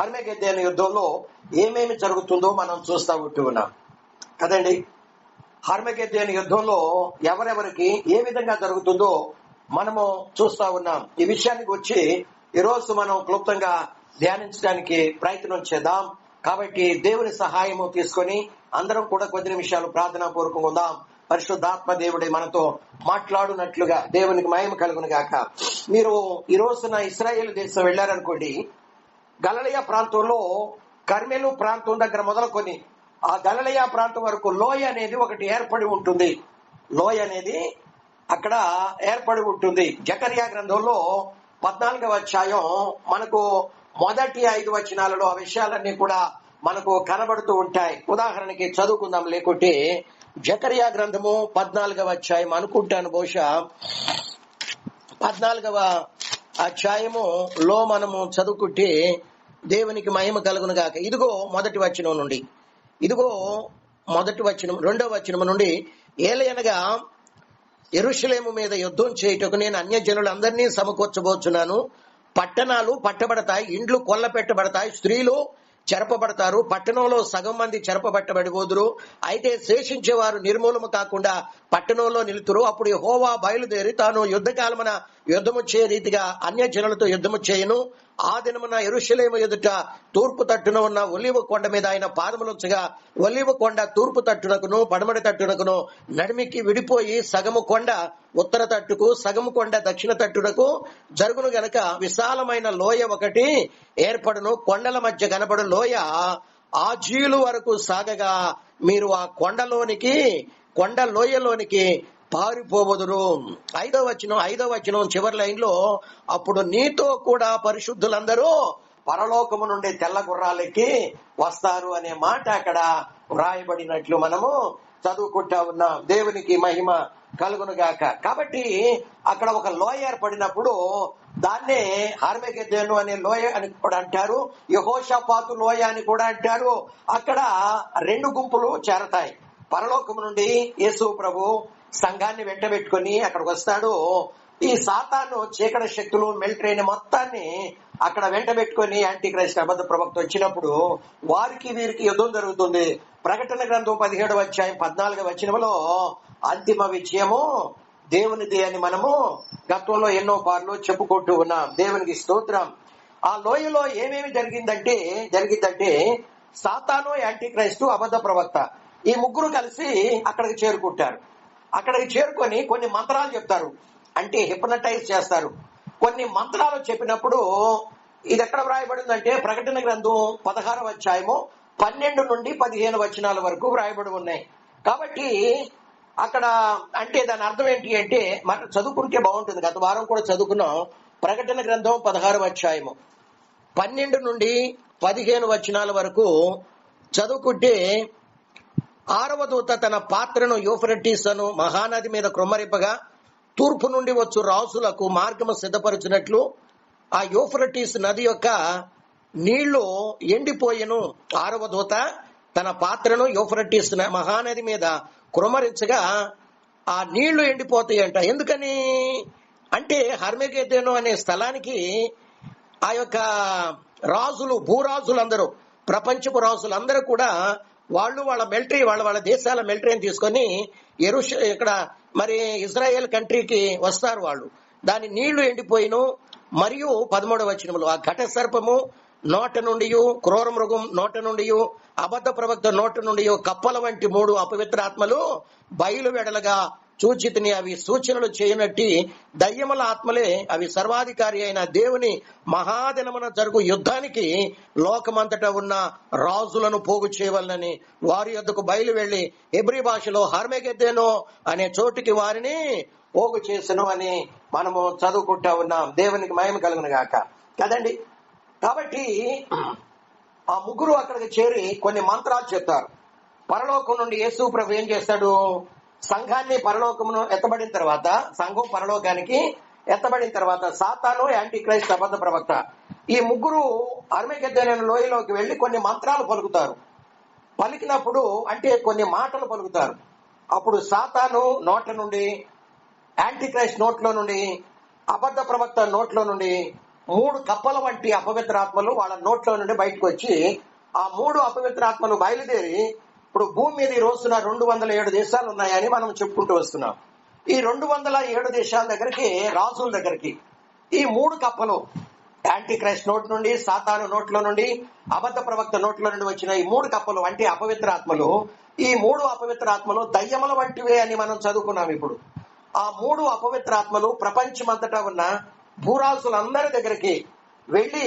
హర్మగెద్దేన యుద్ధంలో ఏమేమి జరుగుతుందో మనం చూస్తా ఉంటూ ఉన్నాం. కదండి? హర్మగెద్దేన యుద్ధంలో ఎవరెవరికి ఏ విధంగా జరుగుతుందో మనము చూస్తా ఉన్నాం. ఈ విషయానికి వచ్చి ఈ రోజు మనం క్లుప్తంగా ధ్యానించడానికి ప్రయత్నం చేద్దాం. కాబట్టి దేవుని సహాయము తీసుకొని అందరం కూడా కొద్ది నిమిషాలు ప్రార్థనా పూర్వకంగా ఉందాం. పరిశుద్ధాత్మ దేవుడి మనతో మాట్లాడునట్లుగా దేవునికి మయం కలుగును గాక మీరు ఈ రోజున ఇస్రాయేల్ దేశం వెళ్ళారనుకోండి గలలియ ప్రాంతంలో కర్మెలు ప్రాంతం దగ్గర మొదలుకొని ఆ గలలియ ప్రాంతం వరకు లోయ అనేది ఒకటి ఏర్పడి ఉంటుంది. లోయ అనేది అక్కడ ఏర్పడి ఉంటుంది. జకర్యా గ్రంథంలో పద్నాలుగవ అధ్యాయం మనకు మొదటి ఐదు వచనాలలో ఆ విషయాలన్నీ కూడా మనకు కనబడుతూ ఉంటాయి. ఉదాహరణకి చదువుకుందాం లేకుంటే జకర్యా గ్రంథము పద్నాలుగవ అధ్యాయం అనుకుంటాను బహుశా. పద్నాలుగవ అధ్యాయము లో మనము చదువుకుంటే దేవునికి మహిమ కలుగును గాక. ఇదిగో మొదటి వచనం నుండి. ఇదిగో మొదటి వచనం రెండవ వచనం నుండి ఏలయనగా ఎరుషలేము మీద యుద్ధం చేయుటకు నేను అన్యజనులందరినీ సమకూర్చబోచున్నాను. పట్టణాలు పట్టబడతాయి ఇండ్లు కొల్ల పెట్టబడతాయి స్త్రీలు చెరపబడతారు పట్టణంలో సగం మంది చెరపబట్టబడిపోదురు. అయితే శేషించేవారు నిర్మూలము కాకుండా పట్టణంలో నిలుతురు. అప్పుడు హోవా బయలుదేరి తాను యుద్ధకాలమన యుద్ధము చే రీతిగా అన్య జనులతో యుద్ధము చేయను ఆ దినమున ఎరుషలేము ఎదుట తూర్పు తట్టున ఉన్న ఒలివ కొండ మీద ఆయన పాదములుంచగా ఒలివ కొండ తూర్పు తట్టునకును పడమడి తట్టునకును నడిమికి విడిపోయి సగము కొండ ఉత్తర తట్టుకు సగము కొండ దక్షిణ తట్టునకు జరుగును గనక విశాలమైన లోయ ఒకటి ఏర్పడును. కొండల మధ్య కనబడు లోయ ఆ జీలు వరకు సాగగా. మీరు ఆ కొండలోనికి కొండ లోయలోనికి పారిపోవదురు ఐదో వచనం ఐదో వచనం చివరి లైన్లో అప్పుడు నీతో కూడా పరిశుద్ధులందరూ పరలోకము నుండి తెల్ల గుర్రాలెక్కి వస్తారు అనే మాట అక్కడ వ్రాయబడినట్లు మనము చదువుకుంటా ఉన్నాం. దేవునికి మహిమ కలుగును గాక కాబట్టి అక్కడ ఒక లోయ ఏర్పడినప్పుడు దాన్నే హార్మెగెద్దేను అనే లోయ అని కూడా అంటారు యహోషపాతు లోయ అని కూడా అంటారు. అక్కడ రెండు గుంపులు చేరతాయి. పరలోకము నుండి యేసు ప్రభు సంఘాన్ని వెంటబెట్టుకొని అక్కడికి వస్తాడు ఈ సాతాను చీకటి శక్తులు మిలిటరీని మొత్తాన్ని అక్కడ వెంట పెట్టుకుని యాంటీ క్రైస్ట్ అబద్ధ ప్రవక్త వచ్చినప్పుడు వారికి వీరికి యుద్ధం జరుగుతుంది. ప్రకటన గ్రంథం పదిహేడవ అధ్యాయం పద్నాలుగు వచనంలో అంతిమ విజయము దేవునిది అని మనము గతంలో ఎన్నో బార్లు చెప్పుకుంటూ ఉన్నాం. దేవునికి స్తోత్రం. ఆ లోయలో ఏమేమి జరిగిందంటే జరిగిందంటే సాతాను యాంటీ క్రైస్తు అబద్ధ ప్రవక్త ఈ ముగ్గురు కలిసి అక్కడికి చేరుకుంటారు. అక్కడికి చేరుకొని కొన్ని మంత్రాలు చెప్తారు. అంటే హిప్నటైజ్ చేస్తారు. కొన్ని మంత్రాలు చెప్పినప్పుడు ఇది ఎక్కడ వ్రాయబడిందంటే ప్రకటన గ్రంథం పదహారవ అధ్యాయము పన్నెండు నుండి పదిహేను వచనాల వరకు వ్రాయబడి ఉన్నాయి. కాబట్టి అక్కడ అంటే దాని అర్థం ఏంటి అంటే మనం చదువుకుంటే బాగుంటుంది. గత వారం కూడా చదువుకున్నాం. ప్రకటన గ్రంథం పదహారవ అధ్యాయము పన్నెండు నుండి పదిహేను వచనాల వరకు చదువుకుంటే ఆరవ దూత తన పాత్రను యూఫ్రటీస్ అను మహానది మీద క్రొమ్మరింపగా తూర్పు నుండి వచ్చు రాసులకు మార్గము సిద్ధపరిచినట్లు ఆ యూఫ్రటీస్ నది యొక్క నీళ్ళు ఎండిపోయెను. ఆరవ దూత తన పాత్రను యూఫ్రటీస్ మహానది మీద క్రొమరించగా ఆ నీళ్ళు ఎండిపోతాయంట. ఎందుకని? అంటే హర్మెగేదేను అనే స్థలానికి ఆ యొక్క రాజులు భూరాజులందరూ ప్రపంచపు రాజులందరూ కూడా వాళ్ళు వాళ్ళ మిలిటరీ వాళ్ళ వాళ్ళ దేశాల మిలిటరీని తీసుకొని ఎరుష ఇక్కడ మరి ఇజ్రాయెల్ కంట్రీకి వస్తారు వాళ్ళు. దాని నీళ్ళు ఎండిపోయిను. మరియు పదమూడవ వచనములు ఆ ఘట సర్పము నోట నుండి క్రూర మృగం నోట నుండి అబద్ధ ప్రవక్త నోట నుండి కప్పల వంటి మూడు అపవిత్ర ఆత్మలు బయలు వెడలగా సూచితిని అవి సూచనలు చేయనట్టి దయ్యముల ఆత్మలే అవి సర్వాధికారి అయిన దేవుని మహాదినమున జరుగు యుద్ధానికి లోకమంతట ఉన్న రాజులను పోగు చేయవలనని వారి యొద్దకు బయలు వెళ్ళి ఎబ్రి భాషలో హర్మెగెద్దేనో అనే చోటుకి వారిని పోగు చేసను అని మనము చదువుకుంటా ఉన్నాం. దేవునికి మయం కలుగును గాక. కదండి? కాబట్టి ఆ ముగ్గురు అక్కడికి చేరి కొన్ని మంత్రాలు చెప్తారు. పరలోకం నుండి యేసు ప్రభు ఏం చేస్తాడు? సంఘాన్ని పరలోకమును ఎత్తబడిన తర్వాత సంఘం పరలోకానికి ఎత్తబడిన తర్వాత సాతాను యాంటీ క్రైస్ట్ అబద్ధ ప్రవక్త. ఈ ముగ్గురు అర్మగద్దెన లోయలోకి వెళ్ళి కొన్ని మంత్రాలు పలుకుతారు. పలికినప్పుడు అంటే కొన్ని మాటలు పలుకుతారు. అప్పుడు సాతాను నోట్ల నుండి యాంటీ క్రైస్ట్ నోట్లో నుండి అబద్ధ ప్రవక్త నోట్లో నుండి మూడు కప్పల వంటి అపవిత్రాత్మలు వాళ్ళ నోట్లో నుండి బయటకు వచ్చి ఆ మూడు అపవిత్రాత్మలు బయలుదేరి ఇప్పుడు భూమి మీద ఈ రోజున రెండు వందల ఏడు దేశాలు ఉన్నాయని మనం చెప్పుకుంటూ వస్తున్నాం. ఈ రెండు వందల ఏడు దేశాల దగ్గరికి రాజుల దగ్గరికి ఈ మూడు కప్పలు యాంటీ క్రైస్ట్ నోట్ నుండి సాతాను నోట్లో నుండి అబద్ధ ప్రవక్త నోట్లో నుండి వచ్చిన ఈ మూడు కప్పలు అంటే అపవిత్ర ఆత్మలు ఈ మూడు అపవిత్ర ఆత్మలు దయ్యముల వంటివే అని మనం చదువుకున్నాం ఇప్పుడు. ఆ మూడు అపవిత్ర ఆత్మలు ప్రపంచమంతటా ఉన్న భూరాజులందరి దగ్గరికి వెళ్ళి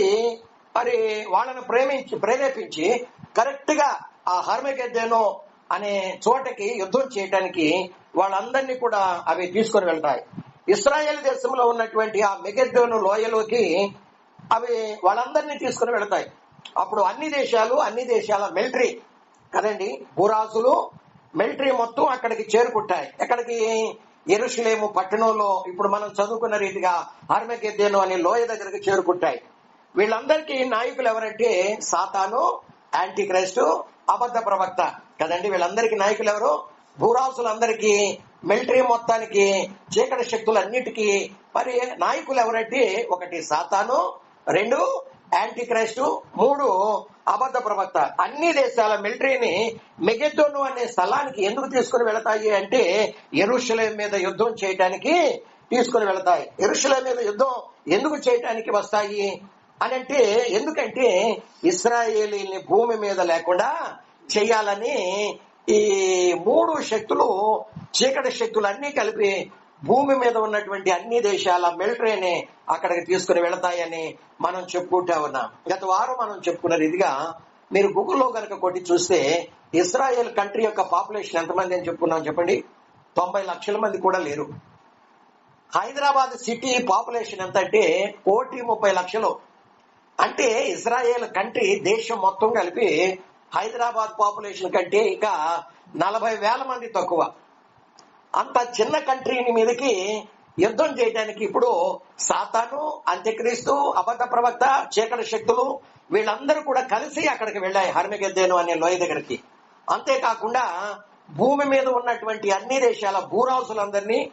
మరి వాళ్ళని ప్రేమించి ప్రేరేపించి కరెక్ట్గా ఆ హర్మగెద్దెనో అనే చోటకి యుద్ధం చేయటానికి వాళ్ళందరినీ కూడా అవి తీసుకొని వెళ్తాయి. ఇస్రాయేల్ దేశంలో ఉన్నటువంటి ఆ మెగెద్దోను లోయలోకి అవి వాళ్ళందరినీ తీసుకుని వెళతాయి. అప్పుడు అన్ని దేశాలు అన్ని దేశాల మిలిటరీ కదండి గురాజులు మిలిటరీ మొత్తం అక్కడికి చేరుకుంటాయి. ఎక్కడికి? ఎరుషులేము పట్టణంలో ఇప్పుడు మనం చదువుకున్న రీతిగా ఆర్మగెద్దేను అనే లోయ దగ్గరకు చేరుకుంటాయి. వీళ్ళందరికీ నాయకులు ఎవరంటే సాతాను యాంటీ క్రైస్టు అబద్ధ ప్రవక్త కదండి. వీళ్ళందరికీ నాయకులు ఎవరు? భూరాసులందరికీ మిలిటరీ మొత్తానికి చీకటి శక్తులన్నిటికీ మరి నాయకులు ఎవరంటే ఒకటి సాతాను రెండు యాంటీ క్రైస్ట్ మూడు అబద్ధ ప్రవక్త. అన్ని దేశాల మిలిటరీని మెగెద్దోను అనే స్థలానికి ఎందుకు తీసుకుని వెళతాయి అంటే ఎరుషులేం మీద యుద్ధం చేయడానికి తీసుకుని వెళతాయి. ఎరుషుల మీద యుద్ధం ఎందుకు చేయటానికి వస్తాయి? అని అంటే ఎందుకంటే ఇస్రాయేలీని భూమి మీద లేకుండా చేయాలని ఈ మూడు శక్తులు చీకటి శక్తులు అన్ని కలిపి భూమి మీద ఉన్నటువంటి అన్ని దేశాల మిలిటరీని అక్కడికి తీసుకుని వెళతాయని మనం చెప్పుకుంటా ఉన్నాం. గత వారం మనం చెప్పుకున్న రీతిగా మీరు గూగుల్లో కనుక కొట్టి చూస్తే ఇస్రాయేల్ కంట్రీ యొక్క పాపులేషన్ ఎంతమంది అని చెప్పుకున్నాం చెప్పండి? తొంభై లక్షల మంది కూడా లేరు. హైదరాబాద్ సిటీ పాపులేషన్ ఎంత అంటే కోటి ముప్పై లక్షలు. అంటే ఇజ్రాయేల్ కంట్రీ దేశం మొత్తం కలిపి హైదరాబాద్ పాపులేషన్ కంటే ఇంకా నలభై వేల మంది తక్కువ. అంత చిన్న కంట్రీని మీదకి యుద్ధం చేయడానికి ఇప్పుడు సాతాను అంత్యక్రీస్తు అబద్ధ ప్రవక్త చీకటి శక్తులు వీళ్ళందరూ కూడా కలిసి అక్కడికి వెళ్ళాయి హర్మగెద్దేను అనే లోయ దగ్గరికి. అంతేకాకుండా భూమి మీద ఉన్నటువంటి అన్ని దేశాల భూరాజులందరినీ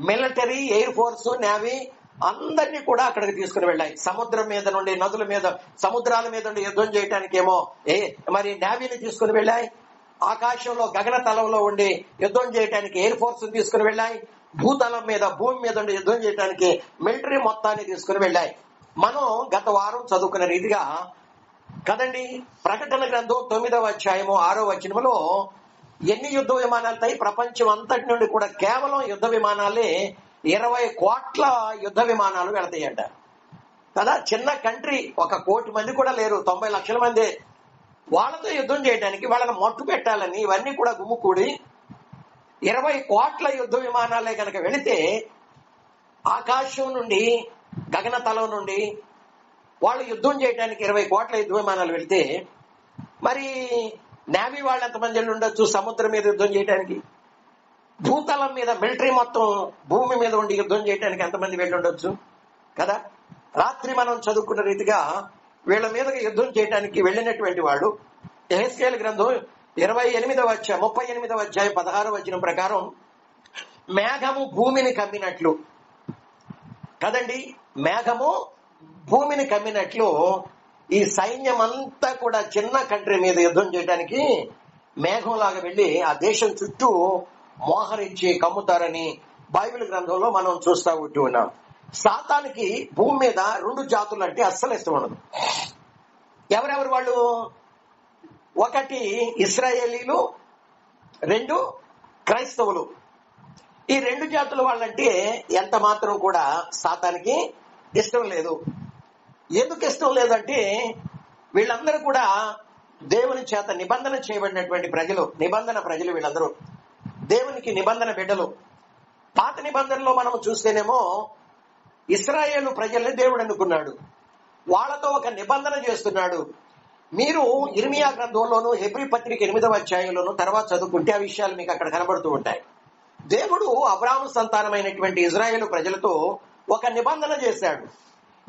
మిలిటరీ ఎయిర్ ఫోర్స్ నేవీ అందరినీ కూడా అక్కడికి తీసుకుని వెళ్ళాయి. సముద్రం మీద నుండి నదుల మీద సముద్రాల మీద నుండి యుద్ధం చేయటానికేమో ఏ మరి నేవీని తీసుకుని వెళ్ళాయి. ఆకాశంలో గగన తలంలో ఉండి యుద్ధం చేయడానికి ఎయిర్ ఫోర్స్ తీసుకుని వెళ్ళాయి. భూతలం మీద భూమి మీద ఉండి యుద్ధం చేయడానికి మిలిటరీ మొత్తాన్ని తీసుకుని వెళ్ళాయి. మనం గత వారం చదువుకున్న రీతిగా కదండి ప్రకటన గ్రంథం తొమ్మిదవ అధ్యాయము ఆరో వచనములో ఎన్ని యుద్ధ విమానాలు తాయి? ప్రపంచం అంతటి నుండి కూడా కేవలం యుద్ధ విమానాలే ఇరవై కోట్ల యుద్ధ విమానాలు వెళతాయంట. కదా? చిన్న కంట్రీ ఒక కోటి మంది కూడా లేరు. తొంభై లక్షల మంది. వాళ్ళతో యుద్ధం చేయడానికి వాళ్ళని మట్టు పెట్టాలని ఇవన్నీ కూడా గుమ్ముకూడి ఇరవై కోట్ల యుద్ధ విమానాలే కనుక వెళితే ఆకాశం నుండి గగనతలం నుండి వాళ్ళు యుద్ధం చేయడానికి ఇరవై కోట్ల యుద్ధ విమానాలు వెళితే మరి నేవీ వాళ్ళు ఎంతమంది వెళ్ళి ఉండొచ్చు సముద్రం మీద యుద్ధం చేయడానికి భూతలం మీద మిలిటరీ మొత్తం భూమి మీద ఉండి యుద్ధం చేయడానికి ఎంతమంది వెళ్ళి ఉండొచ్చు కదా? రాత్రి మనం చదువుకున్న రీతిగా వీళ్ళ మీదకి యుద్ధం చేయడానికి వెళ్ళినటువంటి వాళ్ళు ఎహెస్కేల్ గ్రంథం ఇరవై ఎనిమిదవ అధ్యాయం ముప్పై ఎనిమిదవ అధ్యాయం పదహారు వచ్చిన ప్రకారం మేఘము భూమిని కమ్మినట్లు. కదండి? మేఘము భూమిని కమ్మినట్లు. ఈ సైన్యం అంతా కూడా చిన్న కంట్రీ మీద యుద్ధం చేయడానికి మేఘంలాగా వెళ్ళి ఆ దేశం చుట్టూ మోహరించి కమ్ముతారని బైబిల్ గ్రంథంలో మనం చూస్తా ఉంటూ ఉన్నాం. సాతానికి భూమి మీద రెండు జాతులు అంటే అస్సలు ఇష్టం ఉండదు. ఎవరెవరు వాళ్ళు? ఒకటి ఇస్రాయేలీలు రెండు క్రైస్తవులు. ఈ రెండు జాతుల వాళ్ళంటే ఎంత మాత్రం కూడా సాతానికి ఇష్టం లేదు. ఎందుకు ఇష్టం లేదంటే వీళ్ళందరూ కూడా దేవుని చేత నిబంధన చేయబడినటువంటి ప్రజలు నిబంధన ప్రజలు వీళ్ళందరూ. దేవునికి నిబంధన బిడ్డలు. పాత నిబంధనలో మనం చూస్తేనేమో ఇస్రాయేలు ప్రజల్ని దేవుడు అనుకున్నాడు. వాళ్ళతో ఒక నిబంధన చేస్తున్నాడు. మీరు ఇర్మియా గ్రంథంలోను హెబ్రి పత్రిక ఎనిమిదవ అధ్యాయంలోను తర్వాత చదువుకుంటే ఆ విషయాలు మీకు అక్కడ కనబడుతూ ఉంటాయి. దేవుడు అబ్రాహ్మ సంతానమైనటువంటి ఇజ్రాయేల్ ప్రజలతో ఒక నిబంధన చేశాడు.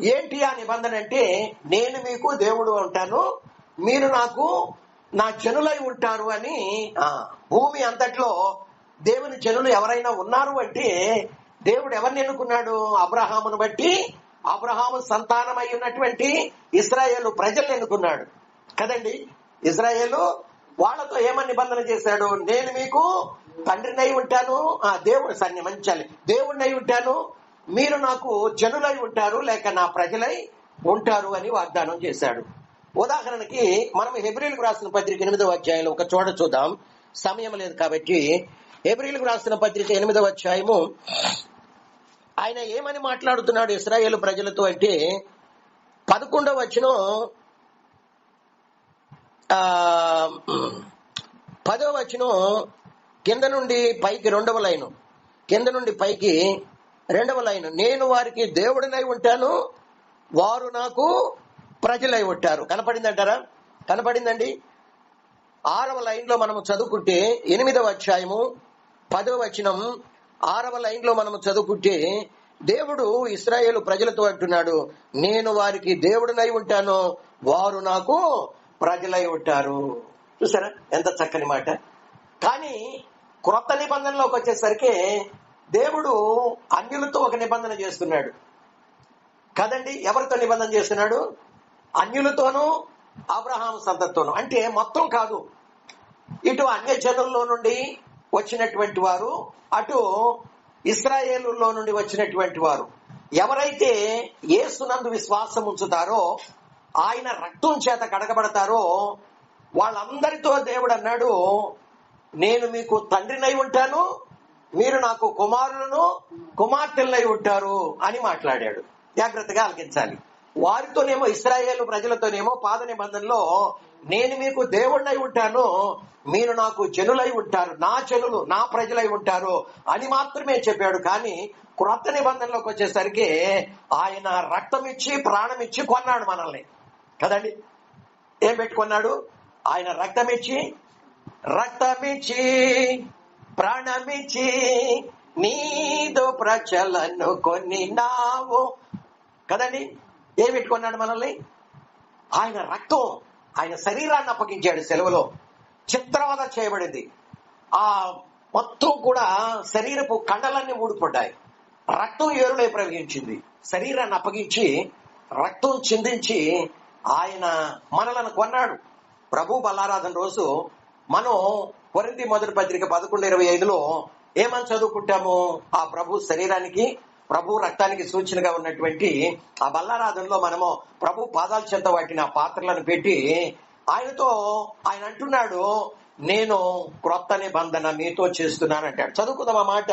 ఏంటి ఆ నిబంధన అంటే నేను మీకు దేవుడు ఉంటాను మీరు నాకు నా జనులై ఉంటారు అని భూమి అంతట్లో దేవుని జనులు ఎవరైనా ఉన్నారు అంటే దేవుడు ఎవరిని ఎన్నుకున్నాడు? అబ్రహామును బట్టి. అబ్రహాము సంతానమై ఉన్నటువంటి ఇస్రాయేల్ ప్రజల్ని ఎన్నుకున్నాడు. కదండి? ఇజ్రాయేల్ వాళ్ళతో ఏమని నిబంధన చేశాడు? నేను మీకు తండ్రినై ఉంటాను. ఆ దేవుడు సన్ని మంచాలి. దేవుడినై ఉంటాను. మీరు నాకు జనులై ఉంటారు లేక నా ప్రజలై ఉంటారు అని వాగ్దానం చేశాడు. ఉదాహరణకి మనం హెబ్రిల్కు రాసిన పత్రిక ఎనిమిదవ అధ్యాయంలో ఒక చోట చూద్దాం. సమయం లేదు కాబట్టి ఏప్రిల్కి రాసిన పత్రిక ఎనిమిదవ అధ్యాయము. ఆయన ఏమని మాట్లాడుతున్నాడు ఇస్రాయేల్ ప్రజలతో అంటే పదకొండవ వచనం పదవ వచనం కింద నుండి పైకి రెండవ లైను. కింద నుండి పైకి రెండవ లైను. నేను వారికి దేవుడినై ఉంటాను వారు నాకు ప్రజలై ఉంటారు. కనపడిందంటారా? కనపడిందండి? ఆరవ లైన్లో మనము చదువుకుంటే ఎనిమిదవ అధ్యాయము పదవ వచనం ఆరవ లైన్లో మనము చదువుకుంటే దేవుడు ఇస్రాయేల్ ప్రజలతో అంటున్నాడు నేను వారికి దేవుడినై ఉంటాను వారు నాకు ప్రజలై ఉంటారు. చూసారా? ఎంత చక్కని మాట. కానీ క్రొత్త నిబంధనలోకి వచ్చేసరికి దేవుడు అన్యులతో ఒక నిబంధన చేస్తున్నాడు. కదండి? ఎవరితో నిబంధన చేస్తున్నాడు? అన్యులతోనూ అబ్రహాం సంతతోనూ అంటే మొత్తం కాదు. ఇటు అన్య జనుల్లో నుండి వచ్చినటువంటి వారు అటు ఇస్రాయేలులో నుండి వచ్చినటువంటి వారు. ఎవరైతే ఏసునందు విశ్వాసం ఉంచుతారో ఆయన రక్తం చేత కడగబడతారో వాళ్ళందరితో దేవుడు అన్నాడు నేను మీకు తండ్రినై ఉంటాను మీరు నాకు కుమారులను కుమార్తెలనై ఉంటారు అని మాట్లాడాడు. జాగ్రత్తగా ఆలకించాలి. వారితోనేమో ఇస్రాయేల్ ప్రజలతోనేమో పాద నిబంధనలో నేను మీకు దేవుణ్ణై ఉంటాను మీరు నాకు జనులై ఉంటారు నా జనులు నా ప్రజలై ఉంటారు అని మాత్రమే చెప్పాడు. కానీ క్రొత్త నిబంధనలోకి వచ్చేసరికి ఆయన రక్తం ఇచ్చి ప్రాణం ఇచ్చి కొన్నాడు మనల్ని. కదండి? ఏం పెట్టుకున్నాడు? ఆయన రక్తం ఇచ్చి రక్తమిచ్చి ప్రాణమిచ్చి నీదు ప్రజలను కొనినావు. కదండి? ఏం పెట్టుకున్నాడు మనల్ని? ఆయన రక్తం. ఆయన శరీరాన్ని అప్పగించాడు సెలవులో. చిత్రవద చేయబడింది. ఆ మొత్తం కూడా శరీరపు కండలన్నీ ఊడిపడ్డాయి. రక్తం ఏరులై ప్రవహించింది. శరీరాన్ని అప్పగించి రక్తం చిందించి ఆయన మనలను కొన్నాడు. ప్రభు బల్లారాధన రోజు మనం కొరింది మొదటి పత్రిక పదకొండు ఇరవై ఐదులో ఏమని చదువుకుంటాము? ఆ ప్రభు శరీరానికి ప్రభు రక్తానికి సూచనగా ఉన్నటువంటి ఆ బల్లారాధనలో మనము ప్రభు పాదాల చెంత వాటిని ఆ పాత్రలను పెట్టి ఆయనతో ఆయన అంటున్నాడు నేను క్రొత్త నిబంధన మీతో చేస్తున్నాను అంటాడు. చదువుకుందాం ఆ మాట.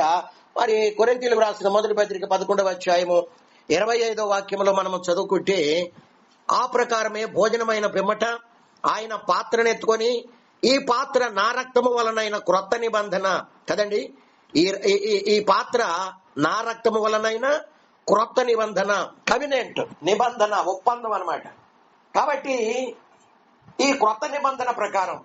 మరి కొరెంతీలు రాసిన మొదటి పత్రిక పదకొండవ అధ్యాయము ఇరవై ఐదో వాక్యంలో మనము చదువుకుంటే ఆ ప్రకారమే భోజనమైన పిమ్మట ఆయన పాత్రనెత్తుకొని ఈ పాత్ర నా రక్తము వలనైన క్రొత్త నిబంధన కదండి? ఈ- ఈ పాత్ర నా రక్తము వలనైనా క్రొత్త నిబంధన కవినెంట్ నిబంధన ఒప్పందం అన్నమాట. కాబట్టి ఈ క్రొత్త నిబంధన ప్రకారం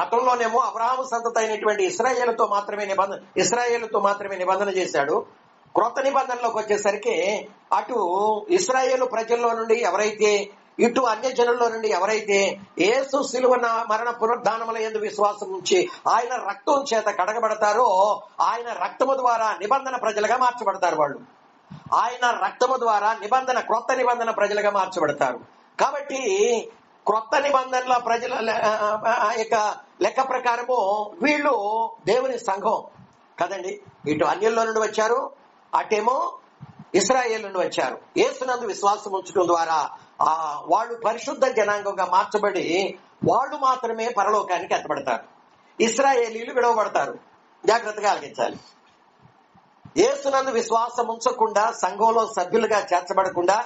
గతంలోనేమో అబ్రాహం సంతతి అయినటువంటి ఇస్రాయేలుతో మాత్రమే నిబంధన ఇస్రాయేలుతో మాత్రమే నిబంధన చేశాడు. క్రొత్త నిబంధనలోకి వచ్చేసరికి అటు ఇస్రాయేల్ ప్రజల్లో నుండి ఎవరైతే ఇటు అన్య జనుల్లో నుండి ఎవరైతే ఏసు సిలువ మరణ పునరుద్ధానముల ఎందు విశ్వాసం ఉంచి ఆయన రక్తం చేత కడగబడతారో ఆయన రక్తము ద్వారా నిబంధన ప్రజలుగా మార్చబడతారు వాళ్ళు. ఆయన రక్తము ద్వారా నిబంధన క్రొత్త నిబంధన ప్రజలుగా మార్చబడతారు. కాబట్టి క్రొత్త నిబంధనల ప్రజల యొక్క లెక్క ప్రకారము వీళ్ళు దేవుని సంఘం. కదండి? ఇటు అన్యుల్లో నుండి వచ్చారు. అటేమో ఇస్రాయేల్ నుండి వచ్చారు. ఏసునందు విశ్వాసం ఉంచడం ద్వారా ఆ వాళ్ళు పరిశుద్ధ జనాంగంగా మార్చబడి వాళ్ళు మాత్రమే పరలోకానికి ఎత్తబడతారు. ఇస్రాయేలీలు విడవబడతారు. జాగ్రత్తగా ఆలకించాలి ఏసునందు విశ్వాసం ఉంచకుండా సంఘంలో సభ్యులుగా చేర్చబడకుండా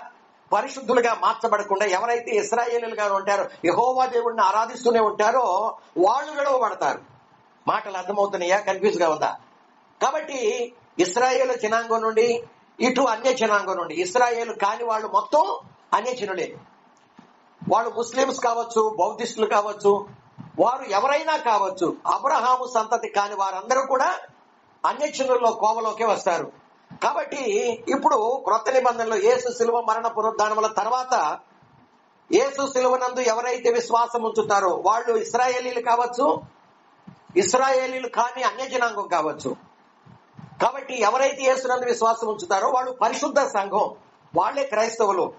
పరిశుద్ధులుగా మార్చబడకుండా ఎవరైతే ఇస్రాయేలీలుగా ఉంటారో యహోవా దేవుడిని ఆరాధిస్తూనే ఉంటారో వాళ్ళు విడవబడతారు. మాటలు అర్థమవుతున్నాయా? కన్ఫ్యూజ్గా ఉందా? కాబట్టి ఇస్రాయేల్ జనాంగం నుండి ఇటు అన్య జనాంగం నుండి. ఇస్రాయేల్ కాని వాళ్ళు మొత్తం అన్యజనులే. వాళ్ళు ముస్లిమ్స్ కావచ్చు బౌద్ధిస్టులు కావచ్చు వారు ఎవరైనా కావచ్చు అబ్రహాము సంతతి కాని వారందరూ కూడా అన్యజనుల్లో కోవలోకే వస్తారు. కాబట్టి ఇప్పుడు క్రొత్త నిబంధనలో యేసు శిలువ మరణ పునరుద్ధానముల తర్వాత యేసు శిలువనందు ఎవరైతే విశ్వాసం ఉంచుతారో వాళ్ళు ఇస్రాయేలీలు కావచ్చు ఇస్రాయేలీలు కాని అన్యజనాంగం కావచ్చు కాబట్టి ఎవరైతే యేసునందు విశ్వాసం ఉంచుతారో వాళ్ళు పరిశుద్ధ సంఘం వాళ్ళే క్రైస్తవులు.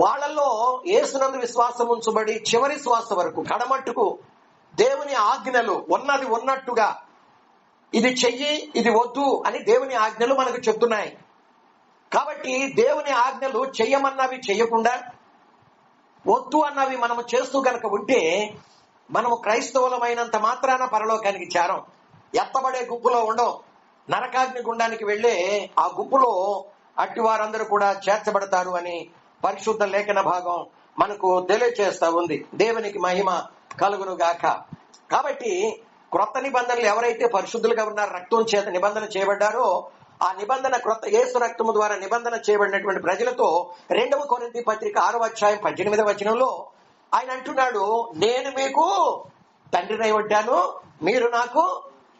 వాళ్ళల్లో యేసునందు విశ్వాసం ఉంచబడి చివరి శ్వాస వరకు కడమట్టుకు దేవుని ఆజ్ఞలు ఉన్నది ఉన్నట్టుగా ఇది చెయ్యి ఇది వద్దు అని దేవుని ఆజ్ఞలు మనకు చెప్తున్నాయి. కాబట్టి దేవుని ఆజ్ఞలు చెయ్యమన్నవి చెయ్యకుండా వద్దు అన్నవి మనము చేస్తూ గనక ఉంటే మనము క్రైస్తవులమైనంత మాత్రాన పరలోకానికి చేరం. ఎత్తబడే గుంపులో ఉండవు. నరకాగ్ని గుండానికి వెళ్ళే ఆ గుంపులో అట్టి వారందరూ కూడా చేర్చబడతారు అని పరిశుద్ధ లేఖన భాగం మనకు తెలియచేస్తా ఉంది. దేవునికి మహిమ కలుగును గాక కాబట్టి క్రొత్త నిబంధనలు ఎవరైతే పరిశుద్ధులుగా ఉన్నారో రక్తం చేత నిబంధన చేయబడ్డారో ఆ నిబంధన క్రొత్త యేసు రక్తము ద్వారా నిబంధన చేయబడినటువంటి ప్రజలతో రెండవ కొరింథీ పత్రిక ఆరో అధ్యాయం పద్దెనిమిదవ వచనంలో ఆయన అంటున్నాడు నేను మీకు తండ్రినై ఉంటాను మీరు నాకు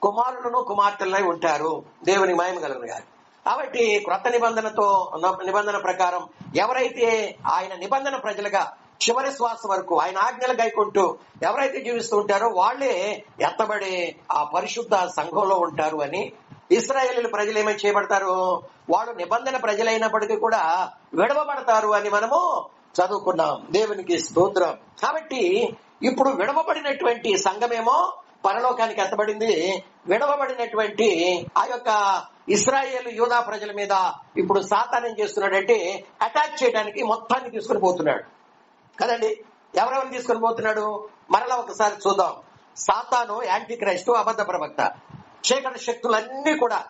కుమారులను కుమార్తెలై ఉంటారు. దేవుని మహిమ కలుగును గారు కాబట్టి క్రొత్త నిబంధనతో నిబంధన ప్రకారం ఎవరైతే ఆయన నిబంధన ప్రజలుగా చివరి శ్వాస వరకు ఆయన ఆజ్ఞలు గైకుంటూ ఎవరైతే జీవిస్తూ ఉంటారో వాళ్ళే ఎత్తబడి ఆ పరిశుద్ధ సంఘంలో ఉంటారు అని ఇస్రాయేల్ ప్రజలు ఏమై చేయబడతారు? వాళ్ళు నిబంధన ప్రజలైనప్పటికీ కూడా విడవబడతారు అని మనము చదువుకున్నాం. దేవునికి స్తోత్రం. కాబట్టి ఇప్పుడు విడవబడినటువంటి సంఘమేమో పరలోకానికి ఎత్తబడింది విడవబడినటువంటి ఆ యొక్క ఇస్రాయేల్ యూదా ప్రజల మీద ఇప్పుడు సాతాన్ ఏం చేస్తున్నాడంటే అటాక్ చేయడానికి మొత్తాన్ని తీసుకుని పోతున్నాడు. కదండి? ఎవరెవరు తీసుకొని పోతున్నాడు? మరలా ఒకసారి చూద్దాం. సాతాను యాంటీ క్రైస్తు అబద్ధ ప్రవక్త. చీకటి శక్తులన్నీ కూడా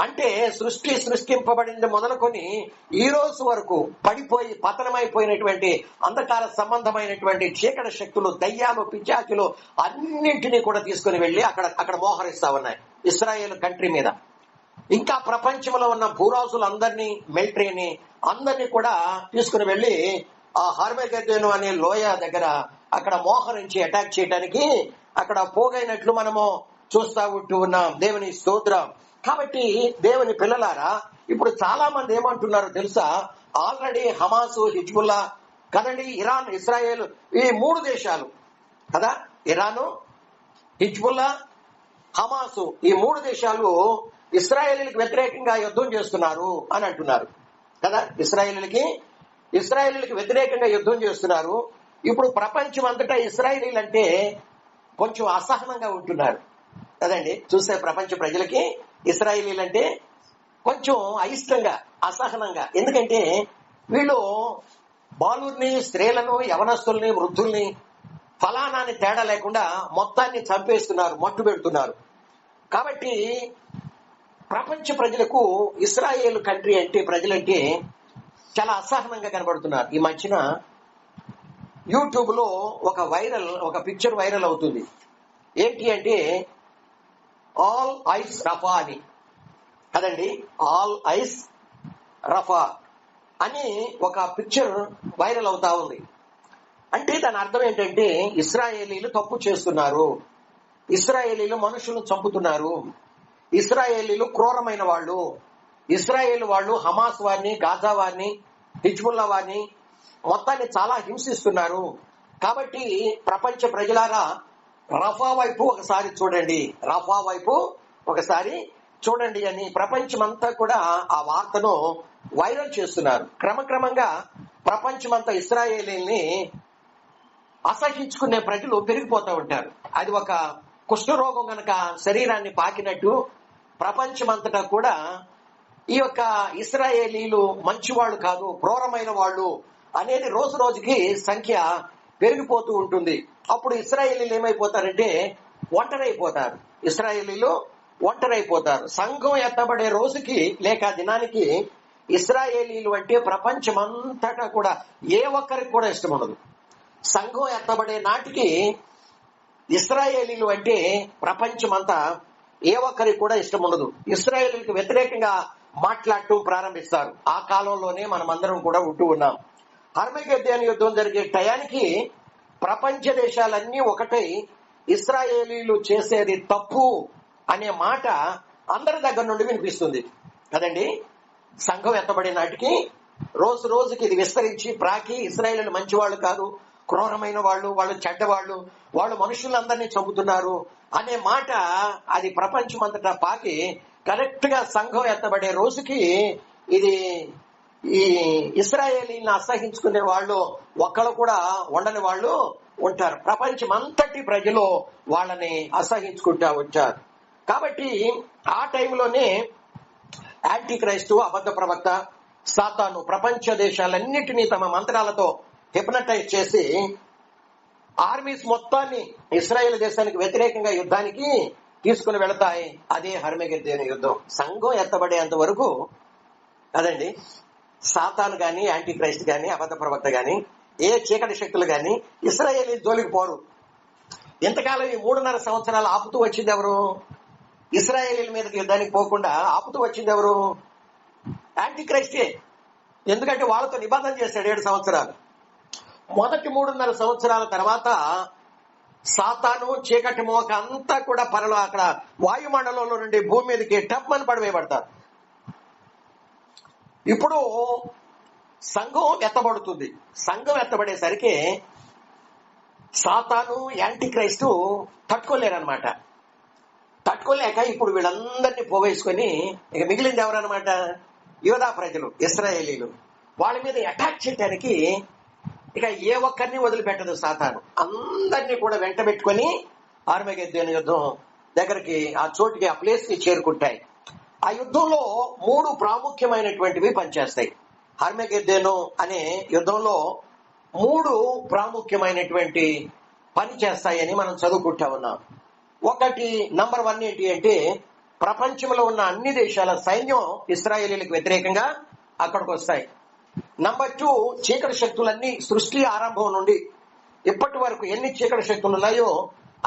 అంటే సృష్టి సృష్టింపబడింది మొదలుకొని ఈ రోజు వరకు పడిపోయి పతనమైపోయినటువంటి అంధకార సంబంధమైనటువంటి చీకటి శక్తులు దయ్యాలు పిచాచులు అన్నింటినీ కూడా తీసుకుని వెళ్ళి అక్కడ అక్కడ మోహరిస్తా ఉన్నాయి. ఇస్రాయేల్ కంట్రీ మీద. ఇంకా ప్రపంచంలో ఉన్న భూరాజులందరినీ మిలిటరీని అందరినీ కూడా తీసుకుని వెళ్ళి ఆ హార్మేగడ్డేను అనే లోయ దగ్గర అక్కడ మోహరించి అటాక్ చేయడానికి అక్కడ పోగైనట్లు మనము చూస్తా ఉంటూ ఉన్నాం. దేవుని స్తోత్రం. కాబట్టి దేవుని పిల్లలారా ఇప్పుడు చాలా మంది ఏమంటున్నారో తెలుసా? ఆల్రెడీ హమాసు హిజ్బుల్లా కదండి ఇరాన్ ఇస్రాయేల్ ఈ మూడు దేశాలు. కదా? ఇరాను హిజ్బుల్లా హమాసు ఈ మూడు దేశాలు ఇస్రాయేలీలకు వ్యతిరేకంగా యుద్ధం చేస్తున్నారు అని అంటున్నారు. కదా? ఇస్రాయేలీలకి ఇస్రాయేలీలకు వ్యతిరేకంగా యుద్ధం చేస్తున్నారు. ఇప్పుడు ప్రపంచం అంతటా ఇస్రాయేలీలు అంటే కొంచెం అసహనంగా ఉంటున్నారు. కదండి? చూస్తే ప్రపంచ ప్రజలకి ఇస్రాయేలీలు అంటే కొంచెం అయిష్టంగా అసహనంగా. ఎందుకంటే వీళ్ళు బాలుర్ని స్త్రీలను యవనస్తుల్ని వృద్ధుల్ని ఫలానాన్ని తేడా లేకుండా మొత్తాన్ని చంపేస్తున్నారు మట్టు పెడుతున్నారు. కాబట్టి ప్రపంచ ప్రజలకు ఇస్రాయేల్ కంట్రీ అంటే ప్రజలంటే చాలా అసహనంగా కనబడుతున్నారు. ఈ మధ్యన యూట్యూబ్లో ఒక వైరల్ ఒక పిక్చర్ వైరల్ అవుతుంది. ఏంటి అంటే ఆల్ ఐస్ రఫా అని. కదండి? ఆల్ ఐస్ రఫా అని ఒక పిక్చర్ వైరల్ అవుతా ఉంది. అంటే దాని అర్థం ఏంటంటే ఇస్రాయేలీలు తప్పు చేస్తున్నారు. ఇస్రాయేలీలు మనుషులను చంపుతున్నారు. ఇస్రాయేలీలు క్రూరమైన వాళ్ళు. ఇస్రాయేల్ వాళ్ళు హమాస్ వారిని గాజా వారిని హిజ్బుల్లా వారిని మొత్తాన్ని చాలా హింసిస్తున్నారు. కాబట్టి ప్రపంచ ప్రజలారా రఫా వైపు ఒకసారి చూడండి రఫా వైపు ఒకసారి చూడండి అని ప్రపంచమంతా కూడా ఆ వార్తను వైరల్ చేస్తున్నారు. క్రమక్రమంగా ప్రపంచమంతా ఇస్రాయేలీని అసహించుకునే ప్రజలు పెరిగిపోతూ ఉంటారు. అది ఒక కుష్ఠరోగం గనక శరీరాన్ని పాకినట్టు ప్రపంచమంతటా కూడా ఈ యొక్క ఇస్రాయేలీలు మంచివాళ్ళు కాదు క్రూరమైన వాళ్ళు అనేది రోజు రోజుకి సంఖ్య పెరిగిపోతూ ఉంటుంది. అప్పుడు ఇస్రాయేలీలు ఏమైపోతారంటే ఒంటరైపోతారు. ఇస్రాయేలీలు ఒంటరైపోతారు. సంఘం ఎత్తబడే రోజుకి లేక దినానికి ఇస్రాయేలీలు అంటే ప్రపంచమంతటా కూడా ఏ ఒక్కరికి కూడా ఇష్టం ఉండదు. సంఘం ఎత్తబడే నాటికి ఇస్రాయేలీలు అంటే ప్రపంచమంతా ఏ ఒక్కరికి కూడా ఇష్టం ఉండదు. ఇస్రాయేలీలకు వ్యతిరేకంగా మాట్లాడటం ప్రారంభిస్తారు. ఆ కాలంలోనే మనమందరం కూడా ఉంటూ ఉన్నాం. హర్మగద్యాని యుద్ధం జరిగే టయానికి ప్రపంచ దేశాలన్నీ ఒకటై ఇస్రాయేలీలు చేసేది తప్పు అనే మాట అందరి దగ్గర నుండి వినిపిస్తుంది. కదండి? సంఘం ఎత్తబడే నాటికి రోజు రోజుకి ఇది విస్తరించి ప్రాకి ఇస్రాయేల్ మంచివాళ్ళు కాదు క్రూరమైన వాళ్ళు వాళ్ళు చెడ్డవాళ్ళు వాళ్ళు మనుషులందరినీ చంపుతున్నారు అనే మాట అది ప్రపంచం అంతటా పాకి కరెక్ట్గా సంఘం ఎత్తబడే రోజుకి ఇది ఈ ఇస్రాయేలీని అసహించుకునే వాళ్ళు ఒక్కళ్ళు కూడా ఉండని వాళ్ళు ఉంటారు. ప్రపంచం అంతటి ప్రజలు వాళ్ళని అసహించుకుంటా వచ్చారు కాబట్టి ఆ టైంలోనే యాంటీ క్రైస్తు అబద్ధ ప్రవక్త సాతాను ప్రపంచ దేశాలన్నిటినీ తమ మంత్రాలతో హిప్నటైజ్ చేసి ఆర్మీస్ మొత్తాన్ని ఇస్రాయేల్ దేశానికి వ్యతిరేకంగా యుద్ధానికి తీసుకుని వెళతాయి. అదే హర్మగెద్దేని యుద్ధం. సంఘం ఎత్తబడేంత వరకు కదండి సాతాను గాని యాంటీ క్రైస్ట్ గాని అబద్ధ ప్రవక్త గాని ఏ చీకటి శక్తులు గాని ఇస్రాయేలీ జోలికి పోరు. ఇంతకాలం ఈ మూడున్నర సంవత్సరాలు ఆపుతూ వచ్చింది ఎవరు? ఇస్రాయేలీల మీదకి యుద్ధానికి పోకుండా ఆపుతూ వచ్చింది ఎవరు? యాంటీ క్రైస్టే ఎందుకంటే వాళ్ళతో నిబంధన చేశాడు ఏడు సంవత్సరాలు. మొదటి మూడున్నర సంవత్సరాల తర్వాత సాతాను చీకటి మోక అంతా కూడా పరలో అక్కడ వాయుమండలంలో నుండి భూమి మీదకి టప్మని పడవేయబడతారు. ఇప్పుడు సంఘం ఎత్తబడుతుంది. సంఘం ఎత్తబడేసరికి సాతాను యాంటీ క్రైస్తు తట్టుకోలేరనమాట తట్టుకోలేక ఇప్పుడు వీళ్ళందరినీ పోగేసుకొని ఇక మిగిలింది ఎవరనమాట యువదా ప్రజలు ఇస్రాయేలీలు. వాళ్ళ మీద అటాక్ చేయడానికి ఇక ఏ ఒక్కరిని వదిలిపెట్టదు సాతాను. అందరినీ కూడా వెంట పెట్టుకొని ఆర్మగెద్దేని యుద్ధం దగ్గరికి ఆ చోటుకి ఆ ప్లేస్కి చేరుకుంటాయి. ఆ యుద్ధంలో మూడు ప్రాముఖ్యమైనటువంటివి పనిచేస్తాయి. హర్మగెద్దేను అనే యుద్ధంలో మూడు ప్రాముఖ్యమైనటువంటి పని చేస్తాయని మనం చదువుకుంటా ఉన్నాం. ఒకటి నంబర్ వన్ ఏంటి అంటే ప్రపంచంలో ఉన్న అన్ని దేశాల సైన్యం ఇస్రాయేలీలకు వ్యతిరేకంగా అక్కడికి వస్తాయి. నంబర్ టూ చీకటి శక్తులన్నీ సృష్టి ఆరంభం నుండి ఇప్పటి వరకు ఎన్ని చీకటి శక్తులు ఉన్నాయో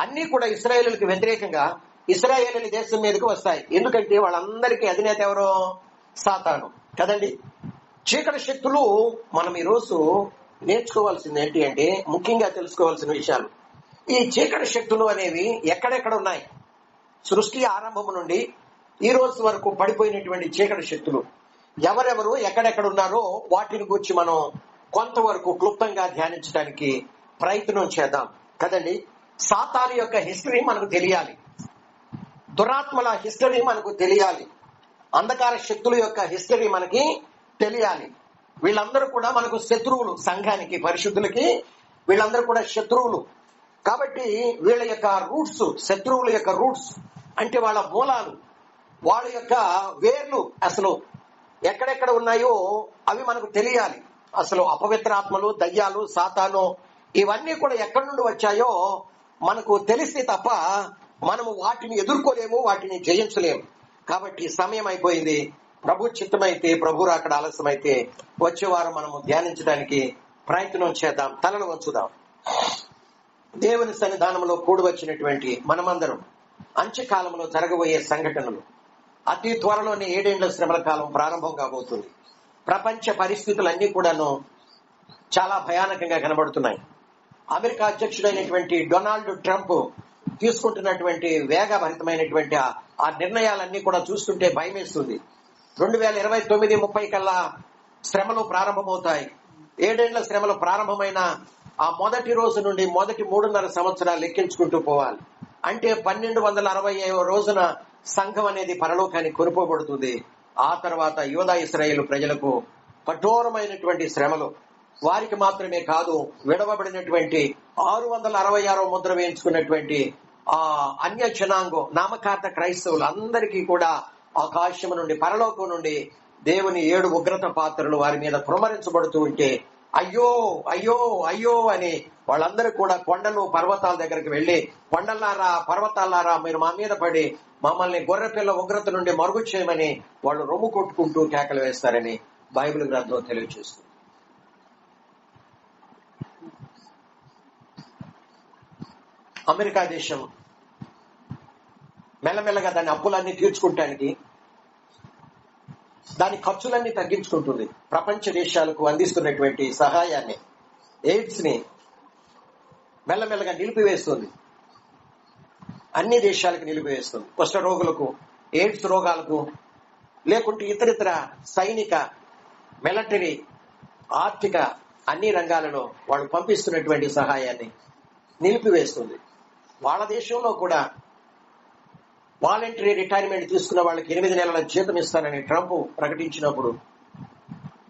అన్ని కూడా ఇస్రాయేలీలకు వ్యతిరేకంగా ఇస్రాయేలీ దేశం మీదకి వస్తాయి. ఎందుకంటే వాళ్ళందరికీ అధినేత ఎవరు? సాతాను. కదండి? చీకటి శక్తులు మనం ఈ రోజు నేర్చుకోవాల్సింది ఏంటి అంటే ముఖ్యంగా తెలుసుకోవాల్సిన విషయాలు. ఈ చీకటి శక్తులు అనేవి ఎక్కడెక్కడ ఉన్నాయి? సృష్టి ఆరంభం నుండి ఈ రోజు వరకు పడిపోయినటువంటి చీకటి శక్తులు. ఎవరెవరు ఎక్కడెక్కడ ఉన్నారో వాటిని గురించి మనం కొంతవరకు క్లుప్తంగా ధ్యానించడానికి ప్రయత్నం చేద్దాం. కదండి? సాతాను యొక్క హిస్టరీ మనకు తెలియాలి. దురాత్మల హిస్టరీ మనకు తెలియాలి. అంధకార శక్తుల యొక్క హిస్టరీ మనకి తెలియాలి. వీళ్ళందరూ కూడా మనకు శత్రువులు సంఘానికి పరిశుద్ధులకి వీళ్ళందరూ కూడా శత్రువులు. కాబట్టి వీళ్ళ యొక్క రూట్స్ శత్రువుల యొక్క రూట్స్ అంటే వాళ్ళ మూలాలు వాళ్ళ యొక్క వేర్లు అసలు ఎక్కడెక్కడ ఉన్నాయో అవి మనకు తెలియాలి. అసలు అపవిత్ర ఆత్మలు దయ్యాలు సాతాను ఇవన్నీ కూడా ఎక్కడి నుండి వచ్చాయో మనకు తెలిస్తే తప్ప మనము వాటిని ఎదుర్కోలేము వాటిని జయించలేము. కాబట్టి సమయం అయిపోయింది. ప్రభు చిత్తమైతే ప్రభు రాకడ ఆలస్యమైతే వచ్చేవారం మనము ధ్యానించడానికి ప్రయత్నం చేద్దాం తలను వంచుదాం. దేవుని సన్నిధానంలో కూడి వచ్చినటువంటి మనమందరం అంత్యకాలంలో జరగబోయే సంఘటనలు అతి త్వరలోనే ఏడేండ్ల శ్రమల కాలం ప్రారంభం కాబోతుంది. ప్రపంచ పరిస్థితులన్నీ కూడాను చాలా భయానకంగా కనబడుతున్నాయి. అమెరికా అధ్యక్షుడైనటువంటి డొనాల్డ్ ట్రంప్ తీసుకుంటున్నటువంటి వేగభరితమైనటువంటి ఆ- నిర్ణయాలన్నీ కూడా చూస్తుంటే భయమేస్తుంది. రెండు వేల ఇరవై తొమ్మిది ముప్పై కల్లా శ్రమలు ప్రారంభమవుతాయి. ఏడేళ్ళ శ్రమలు ప్రారంభమైన ఆ మొదటి రోజు నుండి మొదటి మూడున్నర సంవత్సరాలు లెక్కించుకుంటూ పోవాలి. అంటే పన్నెండు వందల అరవై రోజున సంఘం అనేది పరలోకాన్ని కొనుకోబడుతుంది. ఆ తర్వాత యోధా ఇస్రాయేల్ ప్రజలకు కఠోరమైనటువంటి శ్రమలు. వారికి మాత్రమే కాదు విడవబడినటువంటి ఆరు వందల అరవై ఆరో ముద్ర వేయించుకున్నటువంటి ఆ అన్య జనాంగం నామకార్థ క్రైస్తవులు అందరికీ కూడా ఆకాశము నుండి పరలోకం నుండి దేవుని ఏడు ఉగ్రత పాత్రలు వారి మీద కుమరించబడుతూ ఉంటే అయ్యో అయ్యో అయ్యో అని వాళ్ళందరూ కూడా కొండలు పర్వతాల దగ్గరికి వెళ్ళి కొండలారా పర్వతాలారా మీరు మా మీద పడి మమ్మల్ని గొర్రెపిల్ల ఉగ్రత నుండి మరుగు చేయమని వాళ్ళు రొమ్ము కొట్టుకుంటూ కేకలు వేస్తారని బైబిల్ గ్రంథం తెలియజేస్తుంది అమెరికా దేశం మెల్లమెల్లగా దాని అప్పులన్నీ తీర్చుకుంటానికి దాని ఖర్చులన్నీ తగ్గించుకుంటుంది. ప్రపంచ దేశాలకు అందిస్తున్నటువంటి సహాయాన్ని ఎయిడ్స్ని మెల్లమెల్లగా నిలిపివేస్తుంది. అన్ని దేశాలకు నిలిపివేస్తుంది. కుష్ఠ రోగులకు ఎయిడ్స్ రోగాలకు లేకుంటే ఇతరితర సైనిక మిలిటరీ ఆర్థిక అన్ని రంగాలలో వాళ్ళు పంపిస్తున్నటువంటి సహాయాన్ని నిలిపివేస్తుంది. వాళ్ళ దేశంలో కూడా వాలంటరీ రిటైర్మెంట్ తీసుకున్న వాళ్ళకి ఎనిమిది నెలల జీతం ఇస్తానని ట్రంప్ ప్రకటించినప్పుడు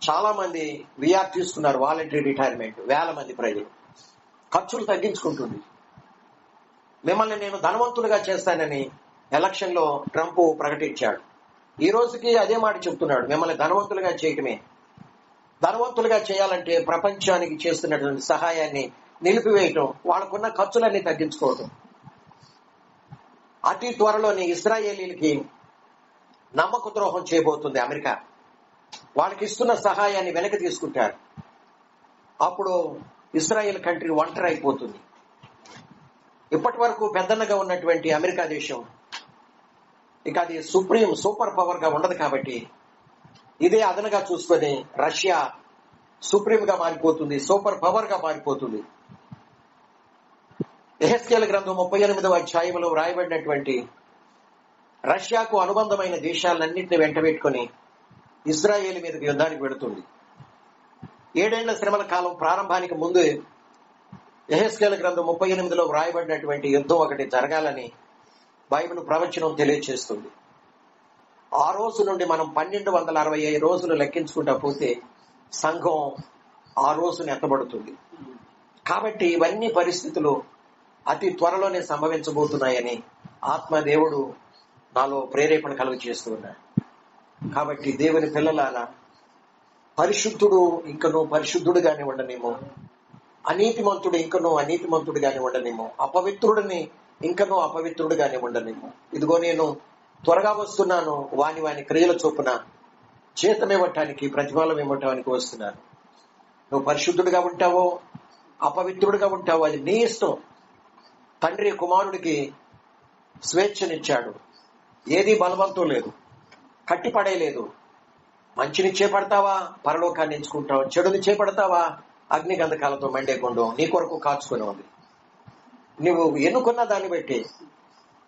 చాలా మంది విఆర్ తీసుకున్నారు వాలంటరీ రిటైర్మెంట్ వేల మంది ప్రజలు. ఖర్చులు తగ్గించుకుంటుంది. మిమ్మల్ని నేను ధనవంతులుగా చేస్తానని ఎలక్షన్లో ట్రంప్ ప్రకటించాడు. ఈ రోజుకి అదే మాట చెప్తున్నాడు మిమ్మల్ని ధనవంతులుగా చేయటమే. ధనవంతులుగా చేయాలంటే ప్రపంచానికి చేస్తున్నటువంటి సహాయాన్ని నిలిపివేయటం వాళ్ళకున్న ఖర్చులన్నీ తగ్గించుకోవటం. అతి త్వరలోని ఇస్రాయేలీలకి నమ్మక ద్రోహం చేయబోతుంది అమెరికా. వాళ్ళకి ఇస్తున్న సహాయాన్ని వెనక్కి తీసుకుంటారు. అప్పుడు ఇస్రాయేల్ కంట్రీ ఒంటరి అయిపోతుంది ఇప్పటి వరకు పెద్దన్నగా ఉన్నటువంటి అమెరికా దేశం ఇక అది సుప్రీం సూపర్ పవర్గా ఉండదు కాబట్టి ఇదే అదనగా చూసుకొని రష్యా సుప్రీం గా మారిపోతుంది సూపర్ పవర్గా మారిపోతుంది. ఎహెస్కేల గ్రంథం ముప్పై ఎనిమిదవ అధ్యాయంలో వ్రాయబడినటువంటి రష్యాకు అనుబంధమైన దేశాలన్నింటినీ వెంటబెట్టుకుని ఇజ్రాయేల్ మీదకి యుద్ధానికి వెళుతుంది. ఏడేళ్ళ శ్రమల కాలం ప్రారంభానికి ముందు ఎహెస్కేల గ్రంథం ముప్పై ఎనిమిదిలో వ్రాయబడినటువంటి యుద్ధం ఒకటి జరగాలని బైబిల్ ప్రవచనం తెలియజేస్తుంది ఆ రోజు నుండి మనం పన్నెండు వందల అరవై ఐదు రోజులు లెక్కించుకుంటా పోతే సంఘం ఆ రోజును ఎత్తబడుతుంది. కాబట్టి ఇవన్నీ పరిస్థితులు అతి త్వరలోనే సంభవించబోతున్నాయని ఆత్మదేవుడు నాలో ప్రేరేపణ కలుగు చేస్తూ ఉన్నాడు. కాబట్టి దేవుని పిల్లలారా పరిశుద్ధుడు ఇంకను పరిశుద్ధుడుగానే ఉండనేమో అనీతిమంతుడు ఇంకనూ అనీతిమంతుడుగానే ఉండనేమో అపవిత్రుడిని ఇంకనూ అపవిత్రుడుగానే ఉండనేమో. ఇదిగో నేను త్వరగా వస్తున్నాను వాని వాని క్రియల చొప్పున చేతమివ్వటానికి ఇవ్వటానికి ప్రతిఫలం ఇవ్వటానికి వస్తున్నాను. నువ్వు పరిశుద్ధుడిగా ఉంటావో అపవిత్రుడిగా ఉంటావో అది నీ ఇష్టం. తండ్రి కుమారుడికి స్వేచ్ఛనిచ్చాడు. ఏది బలవంతం లేదు. కట్టిపడేయలేదు మంచిని చేపడతావా? పరలోకాన్ని ఎంచుకుంటావు? చెడుని చేపడతావా? అగ్ని గంధకాలతో నీ కొరకు కాచుకుని ఉంది. నువ్వు ఎన్నుకున్న దాన్ని బట్టి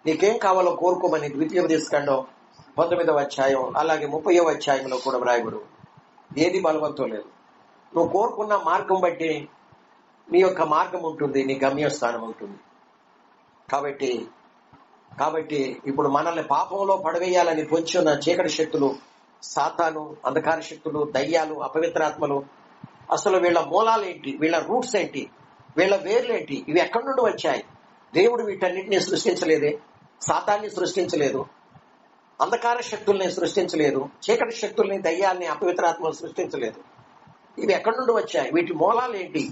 నీకేం కావాలో కోరుకోమని ద్వితీయ తీసుకండం పంతొమ్మిదవ అధ్యాయం అలాగే ముప్పైవ అధ్యాయంలో కూడా వ్రాయబడు. ఏది బలవంతం లేదు. నువ్వు కోరుకున్న మార్గం బట్టి నీ యొక్క మార్గం ఉంటుంది నీ గమ్యస్థానం ఉంటుంది. కాబట్టి కాబట్టి ఇప్పుడు మనల్ని పాపంలో పడవేయాలని పొంచి ఉన్న చీకటి శక్తులు సాతాను అంధకార శక్తులు దయ్యాలు అపవిత్రాత్మలు అసలు వీళ్ళ మూలాలు ఏంటి? వీళ్ళ రూట్స్ ఏంటి? వీళ్ళ వేర్లు ఏంటి? ఇవి ఎక్కడి నుండి వచ్చాయి? దేవుడు వీటన్నిటిని సృష్టించలేదే సాతాన్ని సృష్టించలేదు అంధకార శక్తుల్ని సృష్టించలేదు చీకటి శక్తుల్ని దయ్యాల్ని అపవిత్రాత్మలు సృష్టించలేదు. ఇవి ఎక్కడి నుండి వచ్చాయి? వీటి మూలాలు ఏంటి?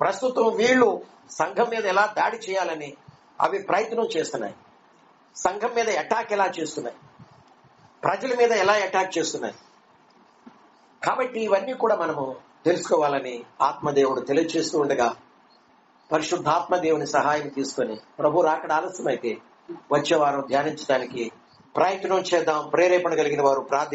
ప్రస్తుతం వీళ్ళు సంఘం మీద ఎలా దాడి చేయాలని అవి ప్రయత్నం చేస్తున్నాయి. సంఘం మీద అటాక్ ఎలా చేస్తున్నాయి? ప్రజల మీద ఎలా అటాక్ చేస్తున్నాయి? కాబట్టి ఇవన్నీ కూడా మనము తెలుసుకోవాలని ఆత్మదేవుడు తెలియజేస్తూ ఉండగా పరిశుద్ధాత్మ దేవుని సహాయం తీసుకొని ప్రభు రాకడ ఆలస్యమైతే వచ్చే వారం ధ్యానించడానికి ప్రయత్నం చేద్దాం. ప్రేరేపణ కలిగిన వారు ప్రార్థి